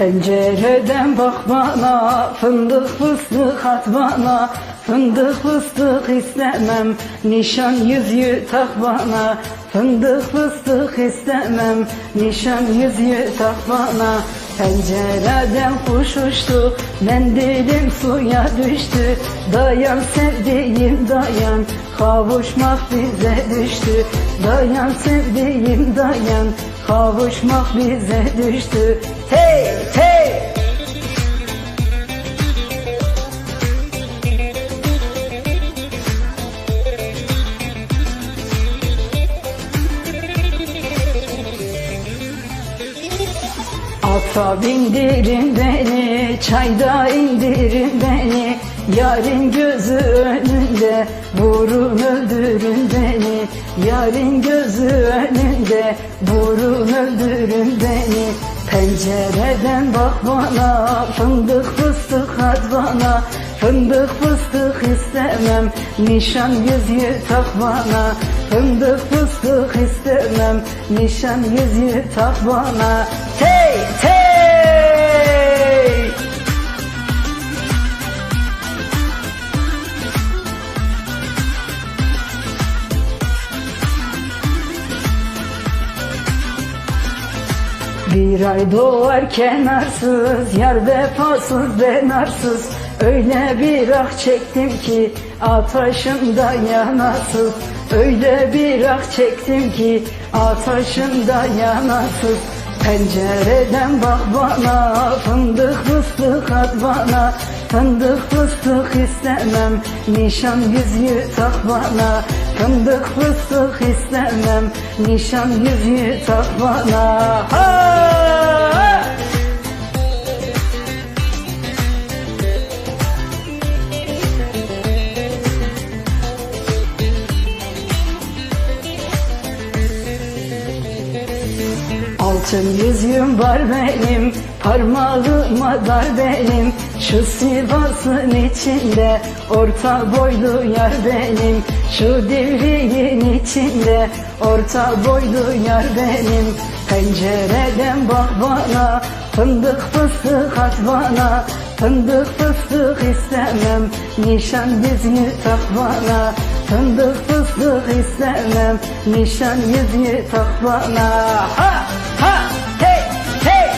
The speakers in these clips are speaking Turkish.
Pencereden bak bana, fındık fıstık at bana, fındık fıstık istemem, nişan yüzüğü tak bana, fındık fıstık istemem, nişan yüzüğü tak bana. Pencereden kuş uçtu, mendilim suya düştü, dayan sevdiğim dayan, kavuşmak bize düştü, dayan sevdiğim dayan, kavuşmak bize düştü. Hey hey! Ata bindirin beni, çayda indirin beni Yarın gözü önünde, vurun öldürün beni. Yarın gözü önünde, vurun öldürün beni. Pencereden bak bana, fındık fıstık at bana. Fındık fıstık istemem, nişan yüzüğü tak bana. Fındık fıstık istemem, nişan yüzüğü tak bana. Hey hey! Bir ay doğarken arsız, yar vefasız ben arsız. Öyle bir ah çektim ki ataşımda yanasız. Öyle bir ah çektim ki ataşımda yanasız. Pencereden bak bana, fındık fıstık at bana. Fındık fıstık istemem, nişan yüzüğü tak bana. Fındık fıstık istemem, nişan yüzüğü tak bana. Ha! Altın yüzüğüm var benim, parmağıma dar benim. Şu Sivas'ın içinde, orta boylu yar benim. Şu divriğin içinde, orta boylu yar benim. Pencereden bak bana, fındık fıstık at bana. Fındık fıstık istemem, nişan yüzüğü tak bana. Fındık fıstık istemem, nişan yüzüğü tak bana. Ha ha hey hey.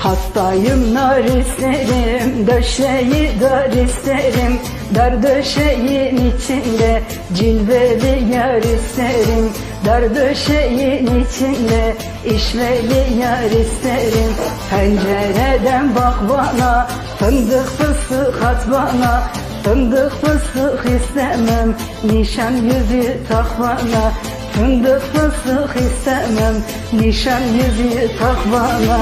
Hastayım nar isterim, döşeyi dar isterim. Dar döşeğin içinde cilveli yar isterim Dar döşeğin içinde işveli yar isterim. Pencereden bak bana, fındık fıstık at bana. Fındık fıstık istemem, nişan yüzüğü tak bana. Fındık fıstık istemem, nişan yüzüğü tak bana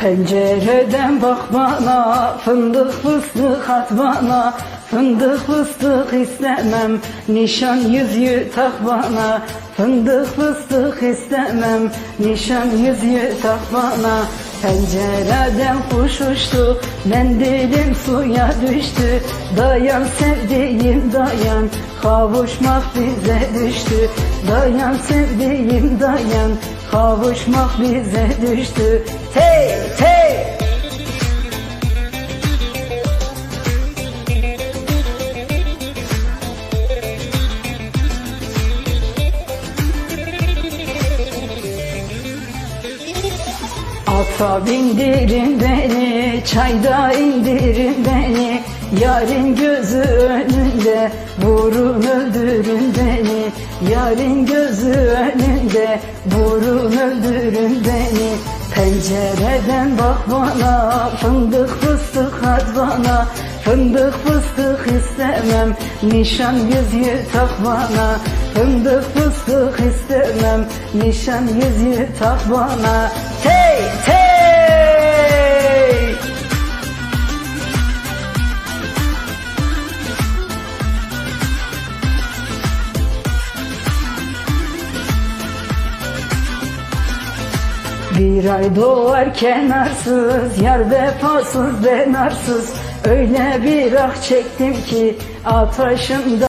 Pencereden bak bana, fındık fıstık at bana Fındık fıstık istemem, nişan yüzüğü tak bana Fındık fıstık istemem, nişan yüzüğü tak bana Pencereden kuş uçtu, mendilim suya düştü. Dayan sevdiğim dayan, kavuşmak bize düştü. Dayan sevdiğim dayan, kavuşmak bize düştü. Hey hey. Ata bindirin beni, çayda indirin beni. Yarın gözü önünde vurun öldürün beni. Yarın gözü önünde vurun öldürün beni. Pencereden bak bana fındık fıstık at bana. Fındık fıstık istemem nişan yüzüğü tak bana. Fındık fıstık istemem nişan yüzüğü tak bana. Hey hey Bir ay doğar kenarsız, yar vefasız ben arsız Öyle bir ah çektim ki ataşımda